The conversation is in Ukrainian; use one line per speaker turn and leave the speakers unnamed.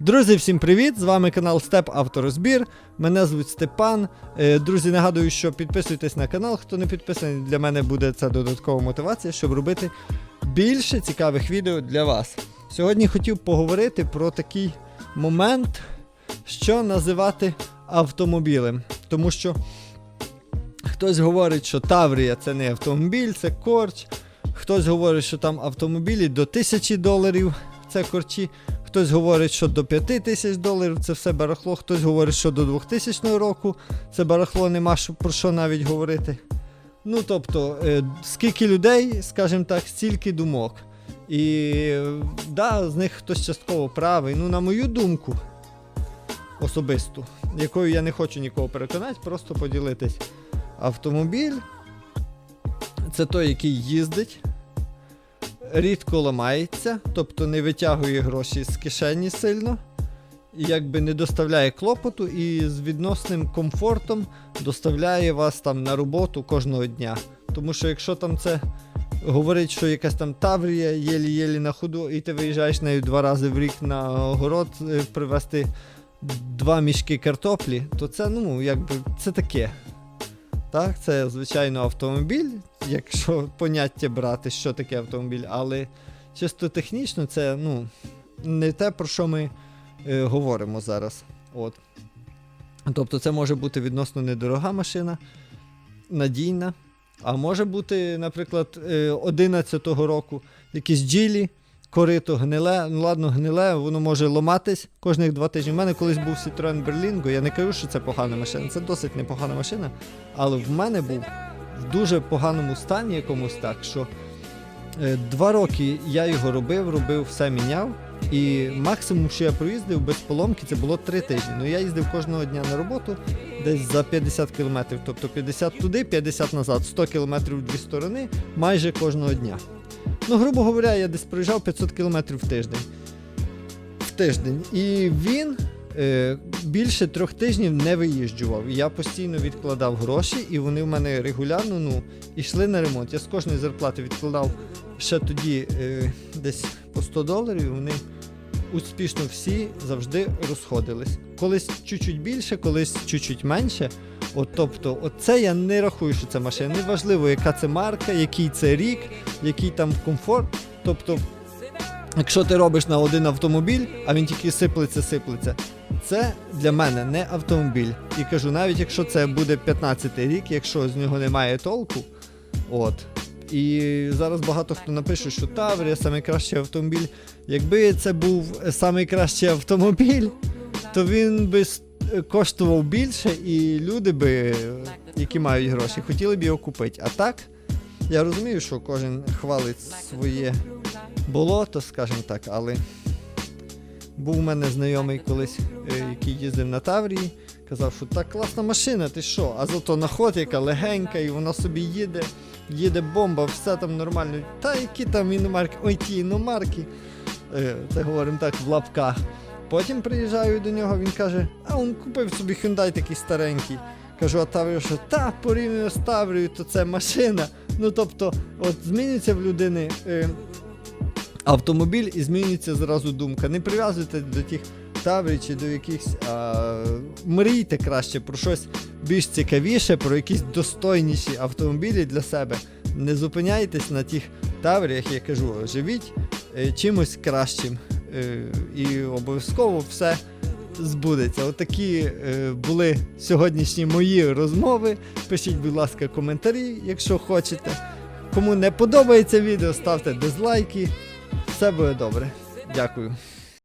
Друзі, всім привіт! З вами канал Степ Авторозбір. Мене звуть Степан. Е, Друзі, нагадую, що підписуйтесь на канал. Хто не підписаний, для мене буде це додаткова мотивація, щоб робити більше цікавих відео для вас. Сьогодні хотів поговорити про такий момент, що називати автомобілем. Тому що хтось говорить, що Таврія це не автомобіль, це корч. Хтось говорить, що там автомобілі до 1000 доларів це корчі. Хтось говорить, що до 5 тисяч доларів це все барахло, хтось говорить, що до 2000 року це барахло нема про що навіть говорити. Ну тобто, е, скільки людей, скажімо так, стільки думок. І да, з них хтось частково правий. Ну, на мою думку, особисту, якою я не хочу нікого переконати, просто поділитись. Автомобіль це той, який їздить, рідко ламається, тобто не витягує гроші з кишені сильно, і якби не доставляє клопоту і з відносним комфортом доставляє вас там на роботу кожного дня. Тому що якщо там це говорить, що якась там Таврія єлі-єлі на ходу, і ти виїжджаєш нею два рази в рік на город е, привезти два мішки картоплі, то це ну якби це таке. Так, це звичайно автомобіль, якщо поняття брати, що таке автомобіль, але чисто технічно це ну, не те, про що ми е, говоримо зараз. От. Тобто це може бути відносно недорога машина, надійна. А може бути, наприклад, е, 11-го року якісь джилі, корито гниле. Ну ладно, гниле, воно може ламатись кожних два тижні. У мене колись був Citroen Berlingo, я не кажу, що це погана машина, це досить непогана машина. Але в мене був в дуже поганому стані якомусь так, що е, два роки я його робив, робив, все міняв. І максимум, що я проїздив без поломки, це було три тижні. Ну я їздив кожного дня на роботу десь за 50 кілометрів, тобто 50 туди, 50 назад, 100 кілометрів в дві сторони майже кожного дня. Ну, грубо говоря, я десь проїжджав 500 кілометрів в тиждень. В тиждень. І він е, більше трьох тижнів не виїжджував. Я постійно відкладав гроші, і вони в мене регулярно ну, йшли на ремонт. Я з кожної зарплати відкладав ще тоді е, десь по 100 доларів, і вони успішно всі завжди розходились. Колись чуть-чуть більше, колись чуть-чуть менше. От, тобто, оце я не рахую, що це машина. Неважливо, яка це марка, який це рік, який там комфорт. Тобто, якщо ти робиш на один автомобіль, а він тільки сиплеться, сиплеться, це для мене не автомобіль. І кажу, навіть якщо це буде 15-й рік, якщо з нього немає толку, от. І зараз багато хто напише, що Таврія найкращий автомобіль. Якби це був найкращий автомобіль, то він би коштував більше, і люди би, які мають гроші, хотіли б його купити. А так, я розумію, що кожен хвалить своє болото, скажімо так, але був у мене знайомий колись, е, який їздив на Таврії, казав, що так класна машина, ти що? А зато наход, яка легенька, і вона собі їде, їде бомба, все там нормально. Та які там іномарки, ой ті іномарки. Е, Це говоримо так в лапках. Потім приїжджаю до нього, він каже, а він купив собі Hyundai такий старенький. Кажу, а Таврію, що та порівняно з Таврією, то це машина. Ну тобто, от змінюється в людини е, автомобіль і змінюється зразу думка. Не прив'язуйте до тих Таврій чи до якихось. А, мрійте краще про щось більш цікавіше, про якісь достойніші автомобілі для себе. Не зупиняйтесь на тих Тавріях, я кажу, живіть е, чимось кращим. Е, і обов'язково все збудеться. Отакі е, були сьогоднішні мої розмови. Пишіть, будь ласка, коментарі, якщо хочете. Кому не подобається відео, ставте дизлайки. Все буде добре. Дякую.